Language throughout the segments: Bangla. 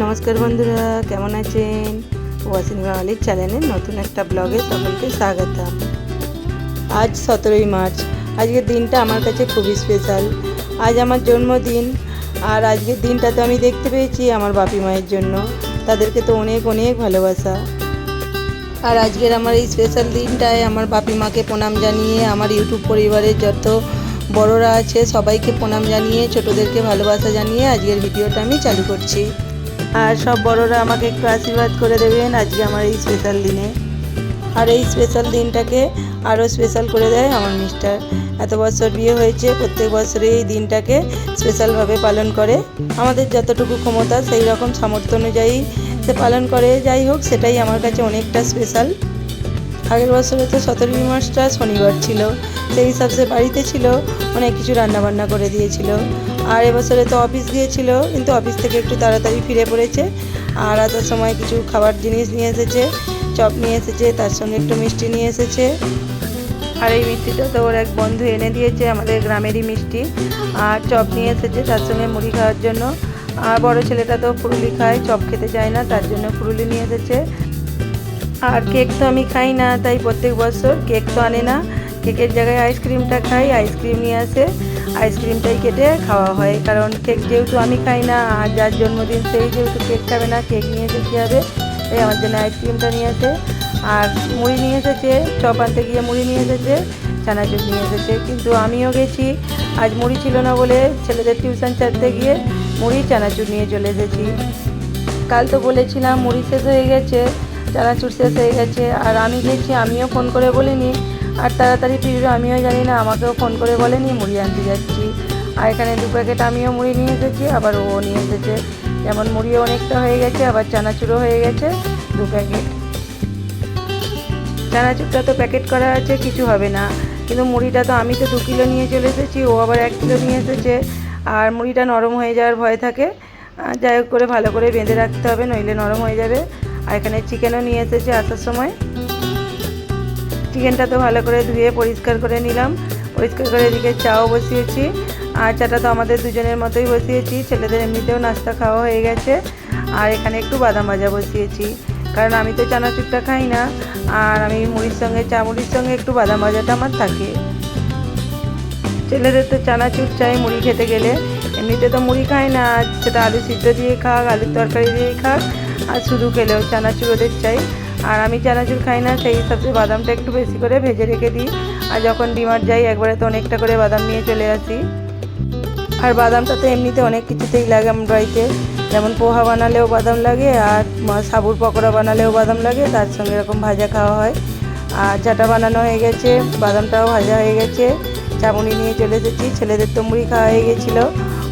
নমস্কার বন্ধুরা, কেমন আছেন? ওয়াসিনী বাঙালির চ্যানেলের নতুন একটা ব্লগে সকলকে স্বাগতম। আজ সতেরোই মার্চ আজকের দিনটা আমার কাছে খুবই স্পেশাল আজ আমার জন্মদিন, আর আজকের দিনটা তো আমি দেখতে পেয়েছি আমার বাপি মায়ের জন্য। তাদেরকে তো অনেক অনেক ভালোবাসা। আর আজকের আমার এই স্পেশাল দিনটায় আমার বাপি মাকে প্রণাম জানিয়ে আমার ইউটিউব পরিবারের যত বড়রা আছে সবাইকে প্রণাম জানিয়ে, ছোটদেরকে ভালোবাসা জানিয়ে আজকের ভিডিওটা আমি চালু করছি। আর সব বড়রা আমাকে একটু আশীর্বাদ করে দেবেন আজকে আমার এই স্পেশাল দিনে। আর এই স্পেশাল দিনটাকে আরও স্পেশাল করে দেয় আমার মিস্টার এত বছর বিয়ে হয়েছে, প্রত্যেক বছরে এই দিনটাকে স্পেশালভাবে পালন করে। আমাদের যতটুকু ক্ষমতা, সেই রকম সামর্থ্য অনুযায়ী সে পালন করে। যাই হোক, সেটাই আমার কাছে অনেকটা স্পেশাল আগের বছরে তো সতেরোই মাসটা শনিবার ছিল। সেই হিসাব বাড়িতে ছিল, অনেক কিছু রান্নাবান্না করে দিয়েছিল। আর এবছরে তো অফিস গিয়েছিল, কিন্তু অফিস থেকে একটু তাড়াতাড়ি ফিরে পড়েছে। আর আসার সময় কিছু খাবার জিনিস নিয়ে এসেছে, চপ নিয়ে এসেছে, তার সঙ্গে একটু মিষ্টি নিয়ে এসেছে। আর এই মিষ্টিটা তো ওর এক বন্ধু এনে দিয়েছে, আমাদের গ্রামেরই মিষ্টি। আর চপ নিয়ে এসেছে, তার সঙ্গে মুড়ি খাওয়ার জন্য। আর বড় ছেলেটা তো ফুরুলি খায়, চপ খেতে চায় না, তার জন্য ফুরুলি নিয়ে এসেছে। আর কেক তো আমি খাই না, তাই প্রত্যেক বছর কেক তো আনে না। কেকের জায়গায় আইসক্রিমটা খাই, আইসক্রিম নিয়ে আসে। আইসক্রিমটাই কেটে খাওয়া হয়, কারণ কেক যেহেতু আমি খাই না, আর যার জন্মদিন সেই যেহেতু কেক খাবে না, কেক নিয়ে এসে কী হবে? এই আমার জন্য আইসক্রিমটা নিয়ে আসে। আর মুড়ি নিয়ে এসেছে, চপ আনতে গিয়ে মুড়ি নিয়ে এসেছে, চানাচুর নিয়ে এসেছে। কিন্তু আমিও গেছি, আজ মুড়ি ছিল না বলে ছেলেদের টিউশন ছাড়তে গিয়ে মুড়ি, চানাচুর নিয়ে চলে এসেছি। কাল তো বলেছিলাম মুড়ি শেষ হয়ে গেছে চানাচুর শেষ হয়ে গেছে। আর আমি গেছি আমিও ফোন করে বলিনি। আর তাড়াতাড়ি ফিরবে, আমিও জানি না, আমাকেও ফোন করে বলেনি, মুড়ি আনতে যাচ্ছি। আর এখানে দু প্যাকেট আমিও মুড়ি নিয়ে এসেছি, আবার ও নিয়ে এসেছে। যেমন মুড়িও অনেকটা হয়ে গেছে, আবার চানাচুরও হয়ে গেছে, দু প্যাকেট। চানাচুরটা তো প্যাকেট করা আছে, কিছু হবে না। কিন্তু মুড়িটা তো আমি তো দু কিলো নিয়ে চলে এসেছি, ও আবার এক কিলো নিয়ে এসেছে। আর মুড়িটা নরম হয়ে যাওয়ার ভয় থাকে। যাই হোক করে ভালো করে বেঁধে রাখতে হবে, নইলে নরম হয়ে যাবে। আর এখানে চিকেনও নিয়ে এসেছে আসার সময়। চিকেনটা তো ভালো করে ধুয়ে পরিষ্কার করে নিলাম। পরিষ্কার করে এদিকে চাও বসিয়েছি। আর চাটা তো আমাদের দুজনের মতোই বসিয়েছি। ছেলেদের এমনিতেও নাস্তা খাওয়া হয়ে গেছে। আর এখানে একটু বাদাম ভাজা বসিয়েছি। কারণ আমি তো চানাচুরটা খাই না। আর আমি মুড়ির সঙ্গে, চা মুড়ির সঙ্গে একটু বাদাম ভাজাটা আমার থাকে। ছেলেদের তো চানাচুর চাই মুড়ি খেতে গেলে। এমনিতে তো মুড়ি খায় না। সেটা আলু সিদ্ধ দিয়ে খাক, আলুর তরকারি দিয়ে খাক। আর শুধু খেলেও চানাচুর ওদের চাই। আর আমি চানাচুর খাই না, সেই হিসাবে বাদামটা একটু বেশি করে ভেজে রেখে দিই। আর যখন ডিমার যাই, একবারে তো অনেকটা করে বাদাম নিয়ে চলে আসি। আর বাদামটা তো এমনিতে অনেক কিছুতেই লাগে আমার যেমন পোহা বানালেও বাদাম লাগে, আর সাবুর পকোড়া বানালেও বাদাম লাগে, তার সঙ্গে এরকম ভাজা খাওয়া হয়। আর চাটা বানানো হয়ে গেছে, বাদামটাও ভাজা হয়ে গেছে। চামুনি নিয়ে চলে এসেছি, ছেলেদের তো মুড়ি খাওয়া হয়ে গেছিল।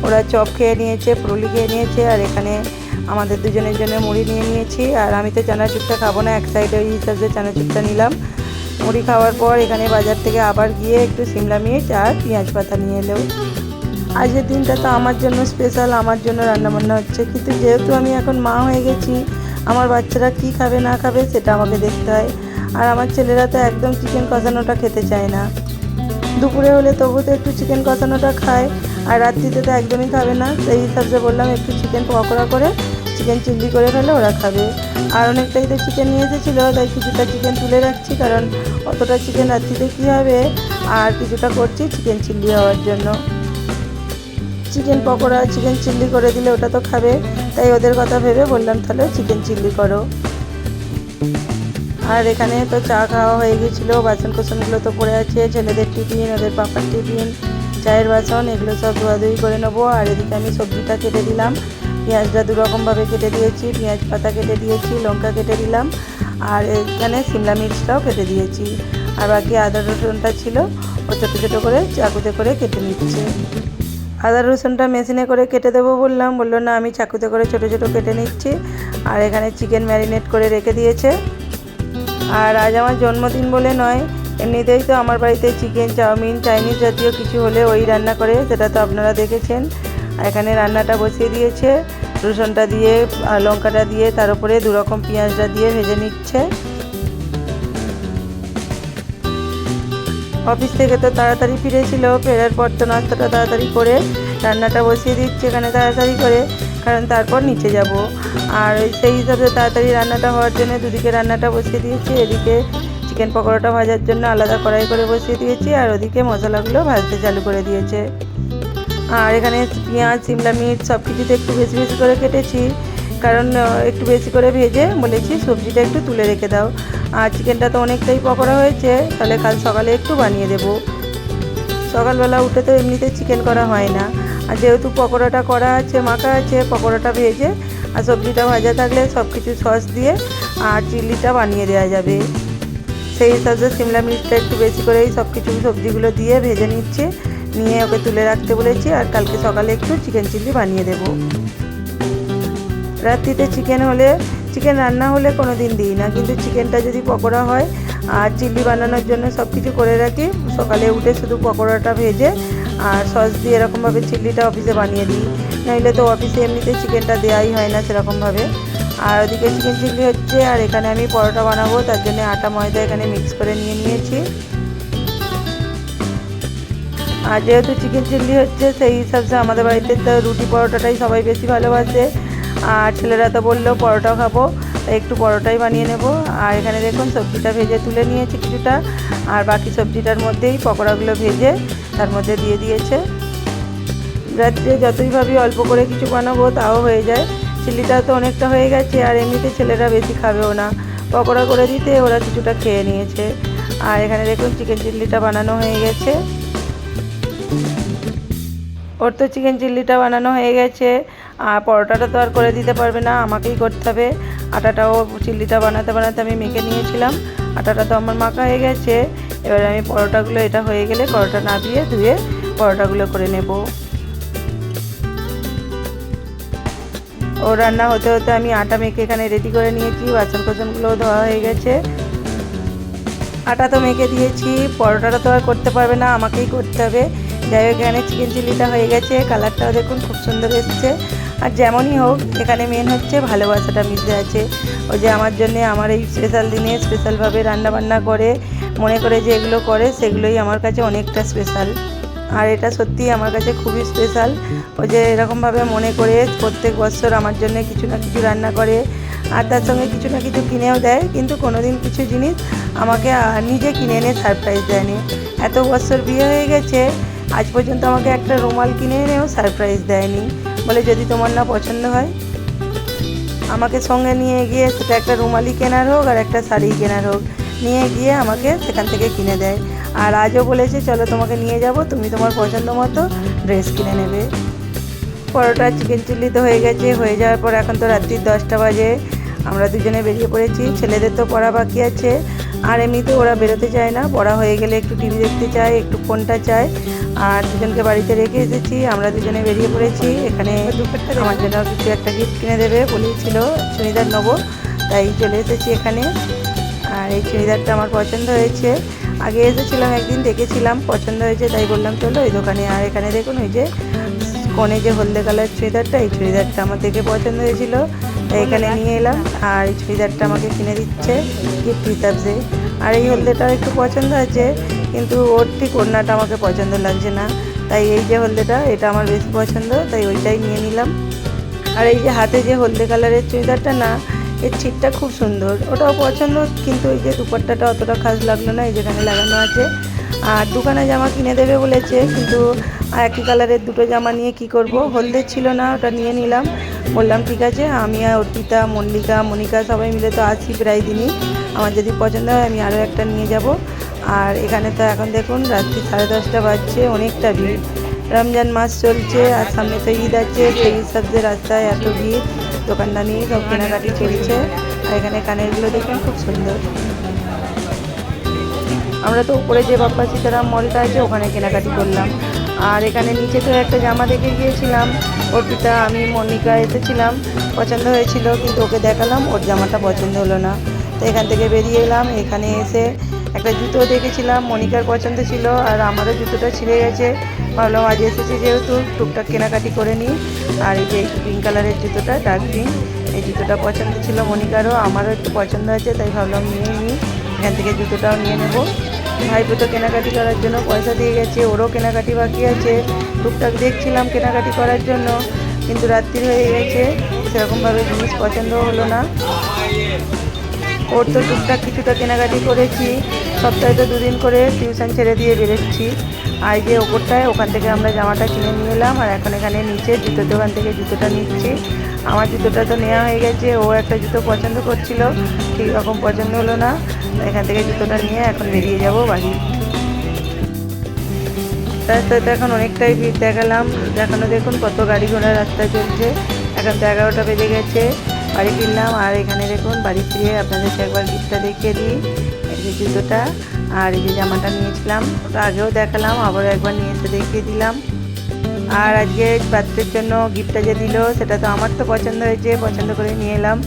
ওরা চপ খেয়ে নিয়েছে, পুরুলি খেয়ে নিয়েছে, আর এখানে আমাদের দুজনের জন্য মুড়ি নিয়ে নিয়েছি। আর আমি তো চানাচুরটা খাব না, এক সাইডে ওই হিসাবে চানাচুরটা নিলাম। মুড়ি খাওয়ার পর এখানে বাজার থেকে আবার গিয়ে একটু সিমলা মির্চ আর পেঁয়াজ পাতা নিয়ে এলো। আজকের দিনটা তো আমার জন্য স্পেশাল আমার জন্য রান্নাবান্না হচ্ছে। কিন্তু যেহেতু আমি এখন মা হয়ে গেছি, আমার বাচ্চারা কি খাবে না খাবে সেটা আমাকে দেখতে হয়। আর আমার ছেলেরা তো একদম চিকেন কষানোটা খেতে চায় না। দুপুরে হলে তবু তো একটু চিকেন কষানোটা খায়, আর রাত্রিতে তো একদমই খাবে না। সেই হিসাবে বললাম একটু চিকেন পকোড়া করে চিকেন চিল্লি করে ফেলে ওরা খাবে। আর অনেকটাই তো চিকেন নিয়ে এসেছিল, তাই কিছুটা চিকেন তুলে রাখছি, কারণ অতটা চিকেন রাত্রিতে কী হবে? আর কিছুটা করছি চিকেন চিল্লি হওয়ার জন্য। চিকেন পকোড়া, চিকেন চিল্লি করে দিলে ওটা তো খাবে, তাই ওদের কথা ভেবে বললাম, তাহলে চিকেন চিল্লি করো। আর এখানে তো চা খাওয়া হয়ে গেছিল, বাসন কোসনগুলো তো পড়ে আছে, ছেলেদের টিফিন, ওদের পাপার টিফিন, চায়ের বাসন, এগুলো সব ধোয়াধুয়ি করে নেব, আর এদিকে আমি সবজিটা কেটে দিলাম। পেঁয়াজটা দুরকমভাবে কেটে দিয়েছি, পেঁয়াজ পাতা কেটে দিয়েছি, লঙ্কা কেটে দিলাম, আর এখানে সিমলা মির্চটাও কেটে দিয়েছি। আর বাকি আদা রসুনটা ছিল, ও ছোটো ছোটো করে চাকুতে করে কেটে নিচ্ছে। আদা রসুনটা মেশিনে করে কেটে দেবো বললাম, বলল না, আমি চাকুতে করে ছোটো ছোটো কেটে নিচ্ছি। আর এখানে চিকেন ম্যারিনেট করে রেখে দিয়েছে। আর আজ আমার জন্মদিন বলে নয়, এমনিতেই তো আমার বাড়িতে চিকেন, চাউমিন, চাইনিজ জাতীয় কিছু হলে ওই রান্না করে, সেটা তো আপনারা দেখেছেন। এখানে রান্নাটা বসিয়ে দিয়েছে। রসুনটা দিয়ে লঙ্কাটা দিয়ে, তার উপরে দুরকম পেঁয়াজটা দিয়ে ভেজে নিচ্ছে। অফিস থেকে তো তাড়াতাড়ি ফিরেছিল, ফেরার পর তো নাস্তাটা তাড়াতাড়ি করে রান্নাটা বসিয়ে দিচ্ছে এখানে তাড়াতাড়ি করে, কারণ তারপর নিচে যাব। আর সেই হিসাবে তাড়াতাড়ি রান্নাটা হওয়ার জন্য দুদিকে রান্নাটা বসিয়ে দিয়েছি, এদিকে চিকেন পকোড়াটা ভাজার জন্য আলাদা কড়াই করে বসিয়ে দিয়েছি, আর ওদিকে মশলাগুলো ভাজতে চালু করে দিয়েছে। আর এখানে পেঁয়াজ, সিমলা মির্চ সব কিছুতে একটু বেশি বেশি করে কেটেছি। কারণ একটু বেশি করে ভেজে বলেছি, সবজিটা একটু তুলে রেখে দাও। আর চিকেনটা তো অনেকটাই পকোড়া হয়েছে, তাহলে কাল সকালে একটু বানিয়ে দেবো। সকালবেলা উঠে তো এমনিতে চিকেন করা হয় না। আর যেহেতু পকোড়াটা করা আছে, মাখা আছে, পকোড়াটা ভেজে আর সবজিটা ভাজা থাকলে সব কিছু সস দিয়ে আর চিল্লিটা বানিয়ে দেওয়া যাবে। সেই হিসাবে সিমলা মির্চটা একটু বেশি করেই সব কিছু সবজিগুলো দিয়ে ভেজে নিচ্ছে। নিয়ে ওকে তুলে রাখতে বলেছি আর কালকে সকালে একটু চিকেন চিলি বানিয়ে দেবো। রাত্রিতে চিকেন হলে চিকেন রান্না হলে কোনো দিন দিই না, কিন্তু চিকেনটা যদি পকোড়া হয় আর চিলি বানানোর জন্য সব কিছু করে রাখি, সকালে উঠে শুধু পকোড়াটা ভেজে আর সস দিয়ে এরকমভাবে চিল্লিটা অফিসে বানিয়ে দিই। নইলে তো অফিসে এমনিতে চিকেনটা দেওয়াই হয় না সেরকমভাবে। আর ওদিকে চিকেন চিল্লি হচ্ছে আর এখানে আমি পরোটা বানাবো, তার জন্য আটা ময়দা এখানে মিক্স করে নিয়ে নিয়েছি। আর যেহেতু চিকেন চিল্লি হচ্ছে, সেই হিসাবে আমাদের বাড়িতে তো রুটি পরোটাটাই সবাই বেশি ভালোবাসে। আর ছেলেরা তো বলল পরোটা খাব, একটু পরোটাই বানিয়ে নেব। আর এখানে দেখুন, সবজিটা ভেজে তুলে নিয়েছি কিছুটা। আর বাকি সবজিটার মধ্যেই পকোড়াগুলো ভেজে তার মধ্যে দিয়ে দিয়েছে। রাত্রে যতই ভাবি অল্প করে কিছু বানাবো, তাও হয়ে যায়। চিল্লিটা তো অনেকটা হয়ে গেছে, আর এমনিতে ছেলেরা বেশি খাবেও না। পকোড়া করে দিতে, ওরা কিছুটা খেয়ে নিয়েছে। আর এখানে দেখুন চিকেন চিল্লিটা বানানো হয়ে গেছে। ওর তো চিকেন চিল্লিটা বানানো হয়ে গেছে। আর পরোটাটা তো আর করে দিতে পারবে না, আমাকেই করতে হবে। আটাটাও চিল্লিটা বানাতে বানাতে আমি মেখে নিয়েছিলাম। আটাটা তো আমার মাখা হয়ে গেছে। এবারে আমি পরোটাগুলো, এটা হয়ে গেলে পরোটা না দিয়ে ধুয়ে পরোটাগুলো করে নেব। ও রান্না হতে হতে আমি আটা মেখে এখানে রেডি করে নিয়েছি। বাসন কোসনগুলোও ধোয়া হয়ে গেছে। আটা তো মেখে দিয়েছি। পরোটাটা তো আর করতে পারবে না, আমাকেই করতে হবে। যাই হোক, এখানে চিকেন চিল্লিটা হয়ে গেছে কালারটাও দেখুন খুব সুন্দর এসছে। আর যেমনই হোক, এখানে মেন হচ্ছে ভালোবাসাটা মিশে আছে। ওই যে আমার জন্য আমার এই স্পেশাল দিনে স্পেশালভাবে রান্নাবান্না করে, মনে করে যে এগুলো করে, সেগুলোই আমার কাছে অনেকটা স্পেশাল আর এটা সত্যি আমার কাছে খুবই স্পেশাল ও যে এরকমভাবে মনে করে প্রত্যেক বছর আমার জন্য কিছু না কিছু রান্না করে, আর তার সঙ্গে কিছু না কিছু কিনেও দেয়, কিন্তু কোনোদিন কিছু জিনিস আমাকে নিজে কিনে এনে সারপ্রাইজ দেয়নি। এত বছর বিয়ে হয়ে গেছে আজ পর্যন্ত আমাকে একটা রুমাল কিনে এনেও সারপ্রাইজ দেয়নি। বলে, যদি তোমার না পছন্দ হয়, আমাকে সঙ্গে নিয়ে গিয়ে সেটা একটা রুমালি কেনার হোক আর একটা শাড়ি কেনার হোক, নিয়ে গিয়ে আমাকে সেখান থেকে কিনে দেয়। আর আজও বলেছে, চলো তোমাকে নিয়ে যাব, তুমি তোমার পছন্দ মতো ড্রেস কিনে নেবে। পরোটা চিকেন চিল্লি তো হয়ে গেছে, হয়ে যাওয়ার পর এখন তো রাত্রির দশটা বাজে। আমরা দুজনে বেরিয়ে পড়েছি, ছেলেদের তো পড়া বাকি আছে। আর এমনিতে ওরা বেরোতে চায় না, পড়া হয়ে গেলে একটু টিভি দেখতে চায়, একটু ফোনটা চায়। আর দুজনকে বাড়িতে রেখে এসেছি। আমরা দুজনে বেরিয়ে পড়েছি। এখানে আমার জন্য কিছু একটা গিফট কিনে দেবে বলেছিল চুড়িদার নেব তাই চলে এসেছি এখানে। আর এই চুড়িদারটা আমার পছন্দ হয়েছে। আগে এসেছিলাম, একদিন দেখেছিলাম, পছন্দ হয়েছে, তাই বললাম, চলো ওই দোকানে। আর এখানে দেখুন, ওই যে কনে যে হলদে কালার চুড়িদারটা এই চুড়িদারটা আমার দেখে পছন্দ হয়েছিল। তাই এখানে নিয়ে এলাম। আর এই চুড়িদারটা আমাকে কিনে দিচ্ছে গিফট হিসাবে। আর এই হলদেটা একটু পছন্দ আছে কিন্তু ওর ঠিক ওড়নাটা আমাকে পছন্দ লাগছে না। তাই এই যে হলদেটা, এটা আমার বেশি পছন্দ, তাই ওইটাই নিয়ে নিলাম। আর এই যে হাতে যে হলদে কালারের চুড়িদারটা না, এর ছিটটা খুব সুন্দর। ওটাও পছন্দ, কিন্তু ওই যে দুপাট্টাটা অতটা খাস লাগল না, এই যেখানে লাগানো আছে। আর দোকানে জামা কিনে দেবে বলেছে, কিন্তু একই কালারের দুটো জামা নিয়ে কি করব? হলদে ছিল না, ওটা নিয়ে নিলাম। বললাম, ঠিক আছে, আমি আর অর্পিতা, মল্লিকা, মনিকা সবাই মিলে তো আছি প্রায় দিনই। আমার যদি পছন্দ হয়, আমি আরও একটা নিয়ে যাব। আর এখানে তো এখন দেখুন রাত্রি সাড়ে দশটা বাজছে, অনেকটা ভিড়। রমজান মাস চলছে আর সামনে তো ঈদ আছে সেই হিসাবে রাস্তায় এত ভিড় দোকানদানি সব কেনাকাটি চলছে। আর এখানে কানেরগুলো দেখুন খুব সুন্দর। আমরা তো উপরে যে বাপ্পা সীতারাম মলটা আছে, ওখানে কেনাকাটি করলাম। আর এখানে নিচে তো একটা জামা দেখে গিয়েছিলাম। অর্পিতা আমি, মনিকা এসেছিলাম। পছন্দ হয়েছিল, কিন্তু ওকে দেখালাম, ওর জামাটা পছন্দ হলো না। তো এখান থেকে বেরিয়ে এলাম। এখানে এসে একটা জুতো দেখেছিলাম, মনিকার পছন্দ ছিল, আর আমারও জুতোটা ছিঁড়ে গেছে। ভাবলাম আজ এসেছি যেহেতু, টুকটাক কেনাকাটি করে নিই। আর এই যে পিঙ্ক কালারের জুতোটা ডার্ক পিঙ্ক এই জুতোটা পছন্দ ছিল মনিকারও, আমারও একটু পছন্দ হয়েছে, তাই ভাবলাম নিয়ে নিই। এখান থেকে জুতোটাও নিয়ে নেব। ভাইপো তো কেনাকাটি করার জন্য পয়সা দিয়ে গেছে, ওরও কেনাকাটি বাকি আছে। টুকটাক দেখছিলাম কেনাকাটি করার জন্য, কিন্তু রাত্রি হয়ে গেছে, সেরকমভাবে জিনিস পছন্দ হলো না। ওর তো টুকটাক কিছুটা কেনাকাটি করেছি। সপ্তাহে তো দুদিন করে টিউশন ছেড়ে দিয়ে বেরোচ্ছি। আর যে ওপরটায়, ওখান থেকে আমরা জামাটা কিনে নিয়ে এলাম। আর এখন এখানে নিচে জুতোর দোকান থেকে জুতোটা নিচ্ছি। আমার জুতোটা তো নেওয়া হয়ে গেছে। ও একটা জুতো পছন্দ করছিল। ঠিক রকম পছন্দ হলো না। এখান থেকে জুতোটা নিয়ে এখন বেরিয়ে যাব বাড়ি। রাস্তায় তো এখন অনেকটাই ভিড় দেখালাম। দেখানো দেখুন কত গাড়ি ঘোড়া রাস্তায় চলছে। এখন তো এগারোটা বেজে গেছে। বাড়ি ফিরলাম। আর এখানে দেখুন বাড়ি ফিরে আপনাদেরকে একবার গিফটটা দেখিয়ে দিই। এই জুতোটা আর এই যে জামাটা নিয়েছিলাম, ওটা আগেও দেখালাম আবার একবার নিয়ে এসে দেখিয়ে দিলাম। আর আজকে বাচ্চার জন্য গিফটটা যে দিল সেটা তো আমার তো পছন্দ হয়েছে, পছন্দ করে নিয়ে এলাম।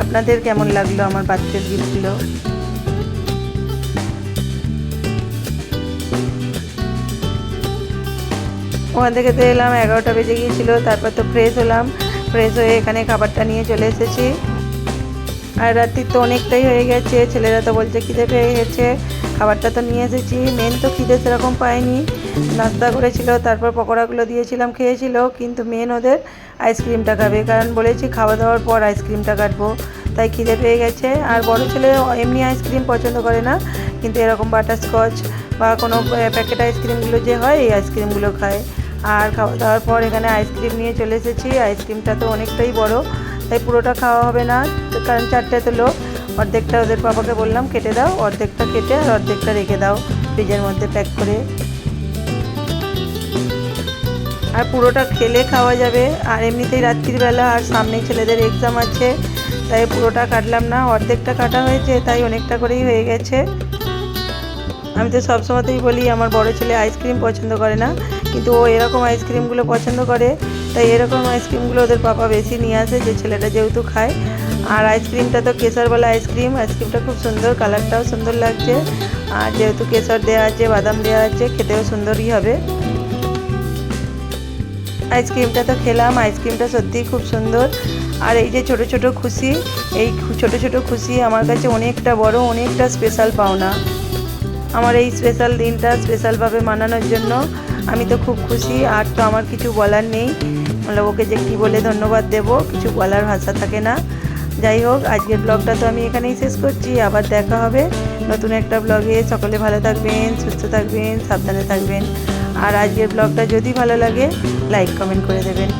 আপনাদের কেমন লাগল আমার বাচ্চার গিফটগুলো ওখান থেকে তো এলাম, এগারোটা বেজে গিয়েছিল, তারপর তো ফ্রেশ হলাম। ফ্রেশ হয়ে এখানে খাবারটা নিয়ে চলে এসেছি। আর রাত্রি তো অনেকটাই হয়ে গেছে, ছেলেরা তো বলছে খিদে পেয়ে গেছে, খাবারটা তো নিয়ে এসেছি মেন তো খিদে সেরকম পায়নি নাস্তা করেছিল, তারপর পকোড়াগুলো দিয়েছিলাম, খেয়েছিল, কিন্তু মেন ওদের আইসক্রিমটা খাবে, কারণ বলেছি খাওয়া দাওয়ার পর আইসক্রিমটা কাটবো, তাই খিদে পেয়ে গেছে, আর বড় ছেলে এমনি আইসক্রিম পছন্দ করে না, কিন্তু এরকম বাটারস্কচ বা কোনো প্যাকেট আইসক্রিমগুলো যে হয়, এই আইসক্রিমগুলো খায়, আর খাওয়া দাওয়ার পর এখানে আইসক্রিম নিয়ে চলে এসেছি আইসক্রিমটা তো অনেকটাই বড় তাই পুরোটা খাওয়া হবে না কারণ চারটে তো লোক। অর্ধেকটা ওদের বাবাকে বললাম, কেটে দাও, অর্ধেকটা কেটে আর অর্ধেকটা রেখে দাও, ফ্রিজের মধ্যে প্যাক করে। আর পুরোটা খেলে খাওয়া যাবে। আর এমনিতেই রাত্রিবেলা আর সামনেই ছেলেদের এক্সাম আছে, তাই পুরোটা কাটলাম না, অর্ধেকটা কাটা হয়েছে, তাই অনেকটা করেই হয়ে গেছে। আমি তো সবসময়তেই বলি, আমার বড় ছেলে আইসক্রিম পছন্দ করে না, কিন্তু ও এরকম আইসক্রিমগুলো পছন্দ করে তাই এরকম আইসক্রিমগুলো ওদের পাপা বেশি নিয়ে আসে, যে ছেলেটা যেহেতু খায়। আর আইসক্রিমটা তো কেশরওয়ালা আইসক্রিম, আইসক্রিমটা খুব সুন্দর, কালারটাও সুন্দর লাগছে। আর যেহেতু কেশর দেওয়া আছে, বাদাম দেওয়া আছে, খেতেও সুন্দরই হবে। আইসক্রিমটা তো খেলাম, আইসক্রিমটা সত্যিই খুব সুন্দর। আর এই যে ছোট ছোট খুশি, এই ছোট ছোট খুশি আমার কাছে অনেকটা বড়, অনেকটা স্পেশাল পাওনা। আমার এই স্পেশাল দিনটা স্পেশালভাবে মানানোর জন্য আমি তো খুব খুশি, আর তো আমার কিছু বলার নেই। মানে ওকে যে কী বলে ধন্যবাদ দেব, কিছু বলার ভাষা থাকে না। যাই হোক, আজকের ব্লগটা তো আমি এখানেই শেষ করছি, আবার দেখা হবে নতুন একটা ব্লগে। সকলে ভালো থাকবেন, সুস্থ থাকবেন, সাবধানে থাকবেন। আর আজকের ব্লগটা যদি ভালো লাগে লাইক কমেন্ট করে দেবেন।